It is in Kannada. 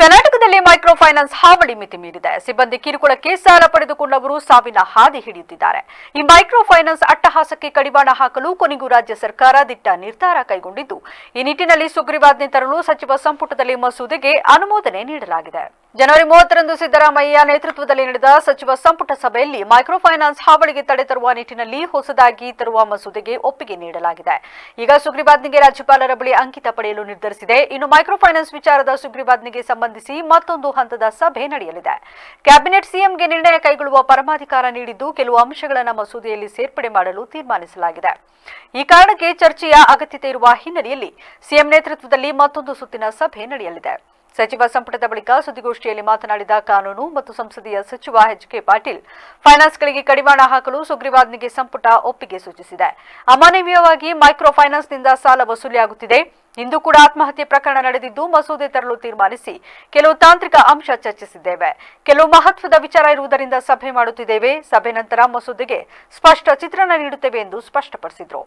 ಕರ್ನಾಟಕದಲ್ಲಿ ಮೈಕ್ರೋ ಫೈನಾನ್ಸ್ ಹಾವಳಿ ಮಿತಿ ಮೀರಿದೆ. ಸಿಬ್ಬಂದಿ ಕಿರುಕುಳಕ್ಕೆ ಸಾಲ ಪಡೆದುಕೊಂಡವರು ಸಾವಿನ ಹಾದಿ ಹಿಡಿಯುತ್ತಿದ್ದಾರೆ. ಈ ಮೈಕ್ರೋ ಫೈನಾನ್ಸ್ ಅಟ್ಟಹಾಸಕ್ಕೆ ಕಡಿವಾಣ ಹಾಕಲು ಕೊನೆಗೂ ರಾಜ್ಯ ಸರ್ಕಾರ ದಿಟ್ಟ ನಿರ್ಧಾರ ಕೈಗೊಂಡಿದ್ದು. ಈ ನಿಟ್ಟಿನಲ್ಲಿ ಸುಗ್ರೀವಾಜ್ಞೆ ತರಲು ಸಚಿವ ಸಂಪುಟದಲ್ಲಿ ಮಸೂದೆಗೆ ಅನುಮೋದನೆ ನೀಡಲಾಗಿದೆ. ಜನವರಿ ಮೂವತ್ತರಂದು ಸಿದ್ದರಾಮಯ್ಯ ನೇತೃತ್ವದಲ್ಲಿ ನಡೆದ ಸಚಿವ ಸಂಪುಟ ಸಭೆಯಲ್ಲಿ ಮೈಕ್ರೋ ಫೈನಾನ್ಸ್ ಹಾವಳಿಗೆ ತಡೆ ತರುವ ನಿಟ್ಟಿನಲ್ಲಿ ಹೊಸದಾಗಿ ತರುವ ಮಸೂದೆಗೆ ಒಪ್ಪಿಗೆ ನೀಡಲಾಗಿದೆ. ಈಗ ಸುಗ್ರೀವಾಜ್ಞೆಗೆ ರಾಜ್ಯಪಾಲರ ಬಳಿ ಅಂಕಿತ ಪಡೆಯಲು ನಿರ್ಧರಿಸಿದೆ. ಇನ್ನು ಮೈಕ್ರೋ ಫೈನಾನ್ಸ್ ವಿಚಾರದ ಸುಗ್ರೀವಾಜ್ಞೆಗೆ ಸಂಬಂಧಿಸಿ ಮತ್ತೊಂದು ಹಂತದ ಸಭೆ ನಡೆಯಲಿದೆ. ಕ್ಯಾಬಿನೆಟ್ ಸಿಎಂಗೆ ನಿರ್ಣಯ ಕೈಗೊಳ್ಳುವ ಪರಮಾಧಿಕಾರ ನೀಡಿದ್ದು ಕೆಲವು ಅಂಶಗಳನ್ನು ಮಸೂದೆಯಲ್ಲಿ ಸೇರ್ಪಡೆ ಮಾಡಲು ತೀರ್ಮಾನಿಸಲಾಗಿದೆ. ಈ ಕಾರಣಕ್ಕೆ ಚರ್ಚೆಯ ಅಗತ್ಯತೆ ಇರುವ ಹಿನ್ನೆಲೆಯಲ್ಲಿ ಸಿಎಂ ನೇತೃತ್ವದಲ್ಲಿ ಮತ್ತೊಂದು ಸುತ್ತಿನ ಸಭೆ ನಡೆಯಲಿದೆ. ಸಚಿವ ಸಂಪುಟದ ಬಳಿಕ ಸುದ್ದಿಗೋಷ್ಠಿಯಲ್ಲಿ ಮಾತನಾಡಿದ ಕಾನೂನು ಮತ್ತು ಸಂಸದೀಯ ಸಚಿವ ಎಚ್ ಕೆ ಪಾಟೀಲ್, ಫೈನಾನ್ಸ್ಗಳಿಗೆ ಕಡಿವಾಣ ಹಾಕಲು ಸುಗ್ರೀವಾಜ್ಞೆಗೆ ಸಂಪುಟ ಒಪ್ಪಿಗೆ ಸೂಚಿಸಿದೆ. ಅಮಾನವೀಯವಾಗಿ ಮೈಕ್ರೋ ಫೈನಾನ್ಸ್ನಿಂದ ಸಾಲ ವಸೂಲಿಯಾಗುತ್ತಿದೆ. ಇಂದು ಕೂಡ ಆತ್ಮಹತ್ಯೆ ಪ್ರಕರಣ ನಡೆದಿದ್ದು ಮಸೂದೆ ತರಲು ತೀರ್ಮಾನಿಸಿ ಕೆಲವು ತಾಂತ್ರಿಕ ಅಂಶ ಚರ್ಚಿಸಿದ್ದೇವೆ. ಕೆಲವು ಮಹತ್ವದ ವಿಚಾರ ಇರುವುದರಿಂದ ಸಭೆ ಮಾಡುತ್ತಿದ್ದೇವೆ. ಸಭೆ ನಂತರ ಮಸೂದೆಗೆ ಸ್ಪಷ್ಟ ಚಿತ್ರಣ ನೀಡುತ್ತೇವೆ ಎಂದು ಸ್ಪಷ್ಟಪಡಿಸಿದರು.